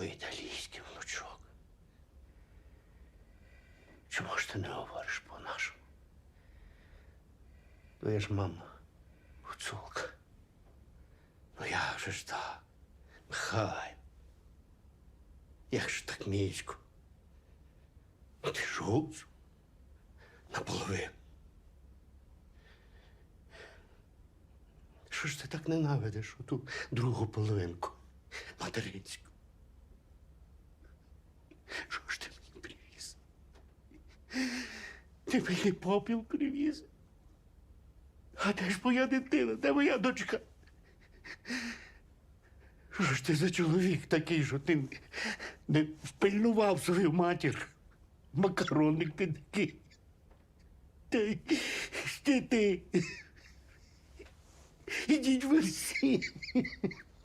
по-італійськи, внучок. Чому ж ти не говориш по-нашому? Твоя ж мама гуцулка. Ну як же ж так? Михайло. Як ж так, міську? Ну ти ж гуцул. Наполовину. Що ж ти так ненавидиш оту другу половинку материнську? Що ж ти мені привіз? Ти мені попіл привіз. А де ж моя дитина, де моя дочка? Що ж ти за чоловік такий, що ти не впильнував свою матір? Макаронник ти такий. Ти, ти, ти. Ідіть ви всі.